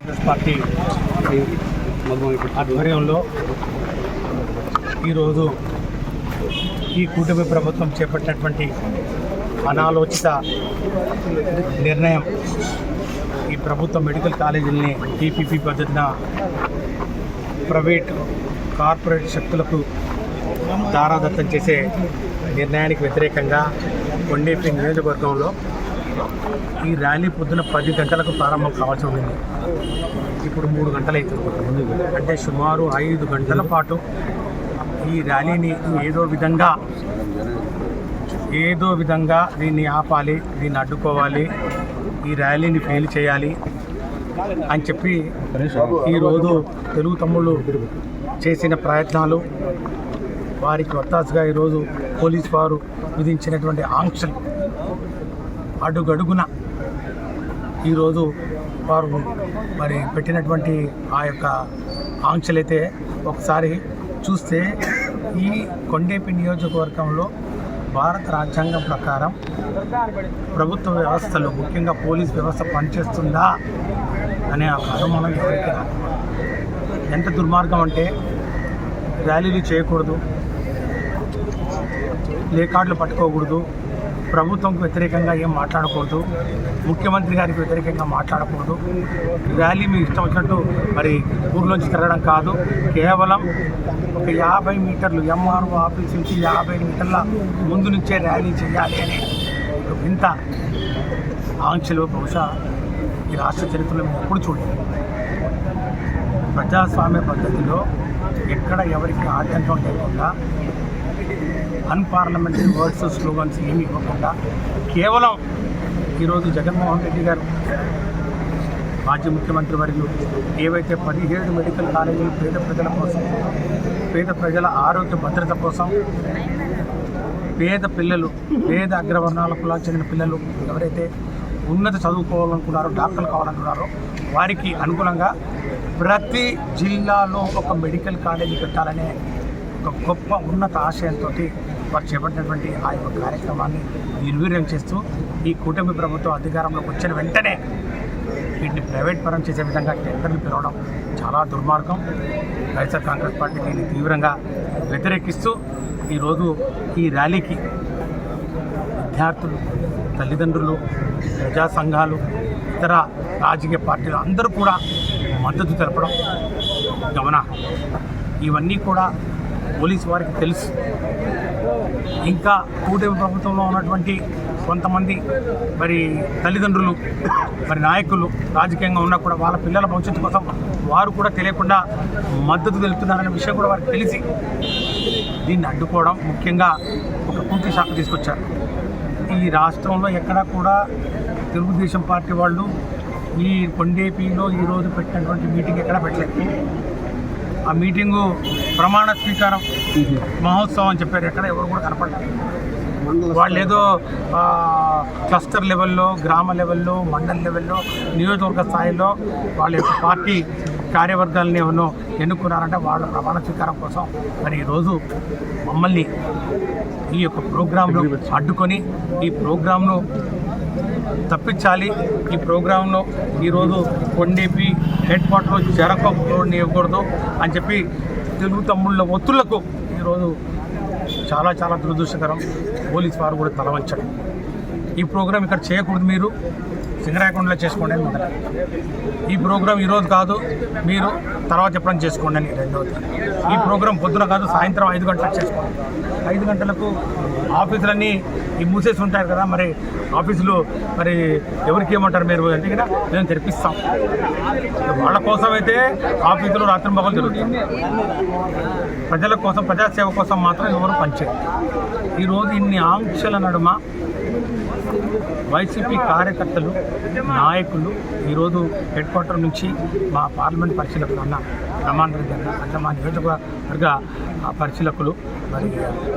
Congress party ఆధ్వర్యంలో ఈరోజు ఈ కూటమి ప్రభుత్వం చేపట్టినటువంటి అనాలోచిత నిర్ణయం ఈ ప్రభుత్వ మెడికల్ కాలేజీలని టీపీపీ పద్ధతిన ప్రైవేట్ కార్పొరేట్ శక్తులకు దారాదత్తం చేసే నిర్ణయానికి వ్యతిరేకంగా కొండేపి నియోజకవర్గంలో ఈ ర్యాలీ పొద్దున పది గంటలకు ప్రారంభం కావాల్సి ఉండింది ఇప్పుడు మూడు గంటలైతే అంటే సుమారు ఐదు గంటల పాటు ఈ ర్యాలీని ఏదో విధంగా ఏదో విధంగా దీన్ని ఆపాలి దీన్ని అడ్డుకోవాలి ఈ ర్యాలీని ఫెయిల్ చేయాలి అని చెప్పి ఈరోజు తెలుగు తమ్ముళ్ళు చేసిన ప్రయత్నాలు వారికి వత్తాసుగా ఈరోజు పోలీస్ వారు విధించినటువంటి ఆంక్షలు అడుగడుగున ఈరోజు వారు మరి పెట్టినటువంటి ఆ యొక్క ఆంక్షలైతే ఒకసారి చూస్తే ఈ కొండేపి నియోజకవర్గంలో భారత రాజ్యాంగం ప్రకారం ప్రభుత్వ వ్యవస్థలు ముఖ్యంగా పోలీస్ వ్యవస్థ పనిచేస్తుందా అనే ఒక మనం ఎవరికి ఎంత దుర్మార్గం అంటే ర్యాలీలు చేయకూడదు లేకార్డులు పట్టుకోకూడదు ప్రభుత్వంకు వ్యతిరేకంగా ఏం మాట్లాడకూడదు ముఖ్యమంత్రి గారికి వ్యతిరేకంగా మాట్లాడకూడదు. ర్యాలీ మీ ఇష్టం వచ్చినట్టు మరి ఊర్లోంచి తిరగడం కాదు. కేవలం ఒక యాభై మీటర్లు ఎంఆర్ఓ ఆఫీస్ నుంచి యాభై మీటర్ల ముందు నుంచే ర్యాలీ చేయాలి అనే ఇంత ఆంక్షలు బహుశా ఈ రాష్ట్ర చరిత్రలో మేము ఎప్పుడు చూడలేదు. ప్రజాస్వామ్య పద్ధతిలో ఎక్కడ ఎవరికి ఆటంకం లేకుండా అన్పార్లమెంటరీ వర్డ్స్ స్లోగన్స్ ఏమి ఇవ్వకుండా కేవలం ఈరోజు జగన్మోహన్ రెడ్డి గారు మాజీ ముఖ్యమంత్రి వర్యులు ఏవైతే పదిహేడు మెడికల్ కాలేజీలు పేద ప్రజల కోసం పేద ప్రజల ఆరోగ్య భద్రత కోసం పేద పిల్లలు పేద అగ్రవర్ణాల కులాలకు చెందిన పిల్లలు ఎవరైతే ఉన్నత చదువుకోవాలనుకున్నారో డాక్టర్లు కావాలనుకున్నారో వారికి అనుగుణంగా ప్రతి జిల్లాలో ఒక మెడికల్ కాలేజీ పెట్టాలనే ఒక గొప్ప ఉన్నత ఆశయంతో వారు చేపట్టినటువంటి ఆ యొక్క కార్యక్రమాన్ని నిర్వీర్యం చేస్తూ ఈ కూటమి ప్రభుత్వం అధికారంలోకి వచ్చిన వెంటనే వీటిని ప్రైవేట్ పరం చేసే విధంగా టెండర్లు పిలవడం చాలా దుర్మార్గం. వైఎస్ఆర్ కాంగ్రెస్ పార్టీ దీన్ని తీవ్రంగా వ్యతిరేకిస్తూ ఈరోజు ఈ ర్యాలీకి విద్యార్థులు తల్లిదండ్రులు ప్రజా సంఘాలు ఇతర రాజకీయ పార్టీలు అందరూ కూడా మద్దతు తెలపడం గమన. ఇవన్నీ కూడా పోలీసు వారికి తెలుసు. ఇంకా కూటమి ప్రభుత్వంలో ఉన్నటువంటి కొంతమంది మరి తల్లిదండ్రులు మరి నాయకులు రాజకీయంగా ఉన్నా కూడా వాళ్ళ పిల్లల భవిష్యత్తు కోసం వారు కూడా తెలియకుండా మద్దతు తెలుపుతున్నారనే విషయం కూడా వారికి తెలిసి దీన్ని అడ్డుకోవడం ముఖ్యంగా ఒక పూర్తి శాఖ తీసుకొచ్చారు. ఈ రాష్ట్రంలో ఎక్కడా కూడా తెలుగుదేశం పార్టీ వాళ్ళు ఈ కొండేపీలో ఈరోజు పెట్టినటువంటి మీటింగ్ ఎక్కడా పెట్టలేదు. ఆ మీటింగు ప్రమాణ స్వీకారం మహోత్సవం అని చెప్పారు. ఎక్కడ ఎవరు కూడా కనపడలేదు. వాళ్ళు ఏదో క్లస్టర్ లెవెల్లో గ్రామ లెవెల్లో మండల లెవెల్లో నియోజకవర్గ స్థాయిలో వాళ్ళ యొక్క పార్టీ కార్యవర్గాలని ఎవరినో ఎన్నుకున్నారంటే వాళ్ళ ప్రమాణ స్వీకారం కోసం. మరి ఈరోజు మమ్మల్ని ఈ యొక్క ప్రోగ్రాంలో అడ్డుకొని ఈ ప్రోగ్రాంను తప్పించాలి. ఈ ప్రోగ్రాంలో ఈరోజు కొండేపి హెడ్ క్వార్టర్లో జరగకూడదు అని చెప్పి తెలుగు తమ్ముళ్ళ ఒత్తులకు ఈరోజు చాలా చాలా దురదృష్టకరం. పోలీస్ వారు కూడా తలవంచడం. ఈ ప్రోగ్రాం ఇక్కడ చేయకూడదు మీరు. సింగరాయకొండలో చేసుకోండి అని మొదట ఈ ప్రోగ్రాం ఈరోజు కాదు మీరు తర్వాత చెప్పడం చేసుకోండి అని రెండవది ఈ ప్రోగ్రాం పొద్దున కాదు సాయంత్రం ఐదు గంటలకు చేసుకోండి. ఐదు గంటలకు ఆఫీసులన్నీ ఈ మూసేసి ఉంటారు కదా మరి ఆఫీసులు మరి ఎవరికి ఏమంటారు మీరు అంటే కదా మేము తెరిపిస్తాం. వాళ్ళ కోసం అయితే ఆఫీసులు రాత్రి మొగలు జరుగుతుంది ప్రజల కోసం ప్రజాసేవ కోసం మాత్రం ఎవరు పనిచేయరు. ఈరోజు ఇన్ని ఆంక్షల నడుమ వైసీపీ కార్యకర్తలు నాయకులు ఈరోజు హెడ్ క్వార్టర్ నుంచి మా పార్లమెంట్ పరిశీలకులు అన్న రమాన్ రెడ్డి అన్న అట్లా మా నియోజకవర్గ ఆ, పరిశీలకులు మరి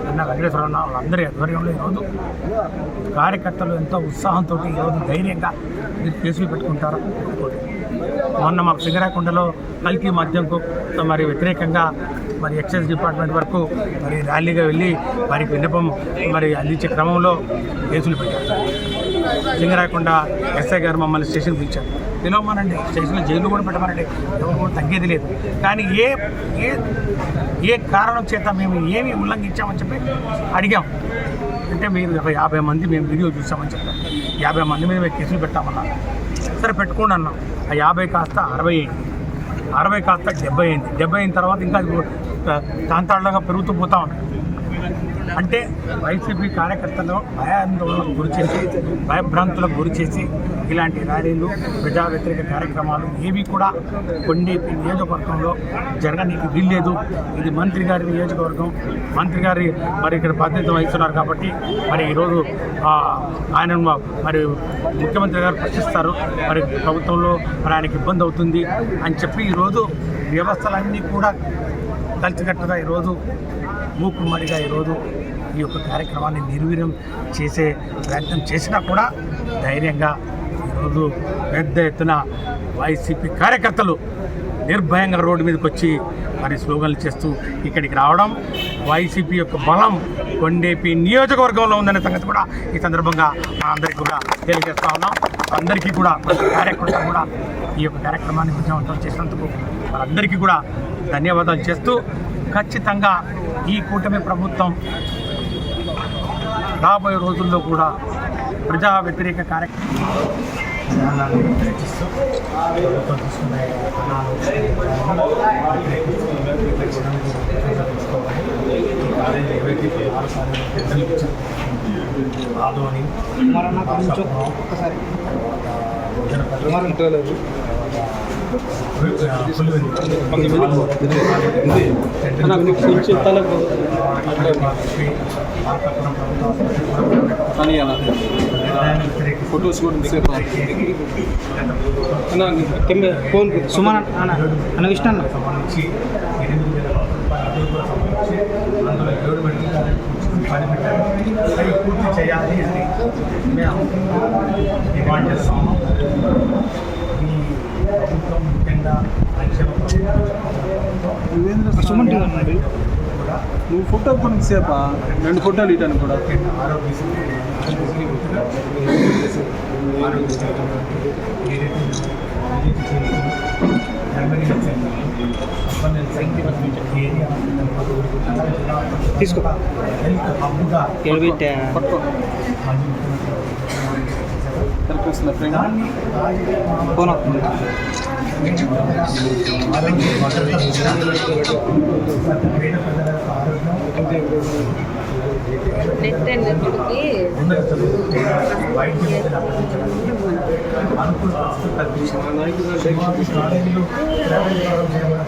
అన్న వెంకటేశ్వర అన్న వాళ్ళందరి ఆధ్వర్యంలో ఈరోజు కార్యకర్తలు ఎంతో ఉత్సాహంతో ఈరోజు ధైర్యంగా మీరు కేసులు పెట్టుకుంటారు మొన్న మాకు సింగరాకుండలో కల్కి మద్యంకు మరి వ్యతిరేకంగా మరి ఎక్సైజ్ డిపార్ట్మెంట్ వరకు మరి ర్యాలీగా వెళ్ళి మరి విన్నపం మరి అందించే క్రమంలో కేసులు పెట్టారు. సింగరాకుండ ఎస్ఐ గారు మమ్మల్ని స్టేషన్ పిలిచారు. పిలవమనండి స్టేషన్లో జైలు కూడా పెట్టమనండి. ఎవరు కూడా తగ్గేది లేదు. కానీ ఏ ఏ ఏ కారణం చేత మేము ఏమి ఉల్లంఘించామని చెప్పి అడిగాం. అంటే మీరు ఒక యాభై మంది మేము వీడియో చూసామని చెప్పారు. యాభై మంది మీద మేము కేసులు పెట్టామన్నారు. సరే పెట్టుకోండి అన్నాం. ఆ యాభై కాస్త అరవై అయింది. అరవై కాస్త డెబ్బై అయింది. డెబ్బై అయిన తర్వాత ఇంకా తాంతాళ్ళగా పెరుగుతూ పోతా ఉన్నాయి అంటే వైసీపీ కార్యకర్తలు భయాందోళనకు గురిచేసి భయభ్రాంతులకు గురిచేసి ఇలాంటి ర్యాలీలు ప్రజా వ్యతిరేక కార్యక్రమాలు ఏవి కూడా కొన్ని నియోజకవర్గంలో జరగనీకి వీల్లేదు. ఇది మంత్రి గారి నియోజకవర్గం. మంత్రి గారి మరి ఇక్కడ బాధ్యత వహిస్తున్నారు కాబట్టి మరి ఈరోజు ఆయన మరి ముఖ్యమంత్రి గారు ప్రశ్నిస్తారు. మరి ప్రభుత్వంలో మరి ఆయనకి ఇబ్బంది అవుతుంది అని చెప్పి ఈరోజు వ్యవస్థలన్నీ కూడా కలిసికట్టుగా ఈరోజు మూకుమ్మడిగా ఈరోజు ఈ యొక్క కార్యక్రమాన్ని నిర్వీర్యం చేసే ప్రయత్నం చేసినా కూడా ధైర్యంగా ఈరోజు పెద్ద ఎత్తున వైసీపీ కార్యకర్తలు నిర్భయంగా రోడ్డు మీదకి వచ్చి మరి స్లోగన్లు చేస్తూ ఇక్కడికి రావడం వైసీపీ యొక్క బలం కొండేపి నియోజకవర్గంలో ఉందనే సంగతి కూడా ఈ సందర్భంగా అందరికీ కూడా తెలియజేస్తా ఉన్నాం. అందరికీ కూడా ప్రతి కార్యకర్త కూడా ఈ యొక్క కార్యక్రమాన్ని విజయవంతం చేసినందుకు వారందరికీ కూడా ధన్యవాదాలు చేస్తూ ఖచ్చితంగా ఈ కూటమి ప్రభుత్వం రాబోయే రోజుల్లో కూడా ప్రజా వ్యతిరేక ఆదోని భోజనపల్లి ఫొటోస్ కూడా ఫోన్ సుమన్ అన్న అన్న విష్ణు అన్న అందులో ఏడు పని పెట్టారు అవి పూర్తి చేయాలి అని మేము డిమాండ్ చేస్తాము ప్రభుత్వం ముఖ్యంగా సంక్షేమ ప్రభుత్వం కూడా నువ్వు ఫోటో కొనికి సేపా రెండు ఫోటోలు ఇటాను కూడా. తీసుకో. హెల్త్ హబ్గా వస్తుందా ఫ్రెండ్. ఫోన్ చేయడం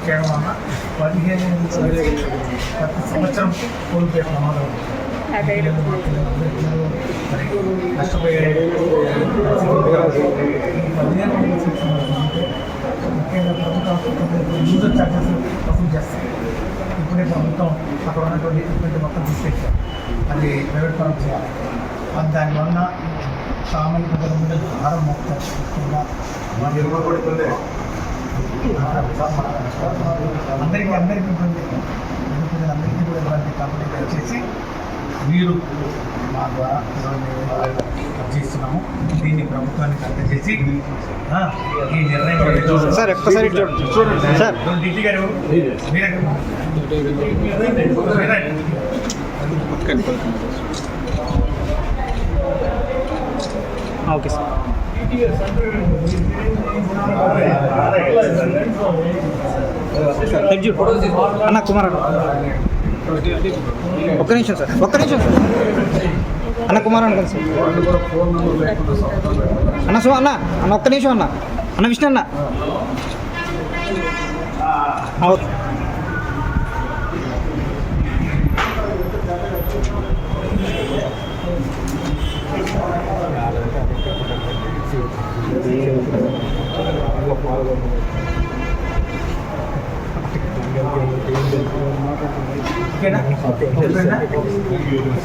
చేయడం వల్ల పదిహేను ప్రతి సంవత్సరం కోల్పోయే ప్రమాదం ఉంది. యూజర్ ఛార్జెస్ వసూలు చేస్తాయి ఇప్పుడే ప్రభుత్వం అక్కడ ఉన్నటువంటి ఎక్విప్మెంట్ మొత్తం తీసుకొచ్చారు అది ప్రైవేట్ పరం చేయాలి అది దానివల్ల సామాన్య ప్రజల మీద భారం మొత్తం ముఖ్యంగా అందరికీ అందరికీ ఇబ్బంది పేద కూడా ఇబ్బంది కాబట్టి దయచేసి మీరు మా ద్వారా ఇరవై వేల చేస్తున్నాము. దీన్ని ప్రభుత్వానికి అందజేసి ఆ, ఈ నిర్ణయం సార్ ఒక్కసారి ఇటు చూడండి. సార్ డిటి గారు మీరే కదా? మీరే. Okay sir. హెడ్ చూడు అన్న కుమార్ అన్న. ఒక్క నిమిషం సార్ ఒక్క నిమిషం సార్. అన్న కుమార్ అన్న సార్ అన్న సో అన్న అన్న ఒక్క నిమిషం అన్న. అన్న విష్ణు అన్న. ఓకే. ഒരു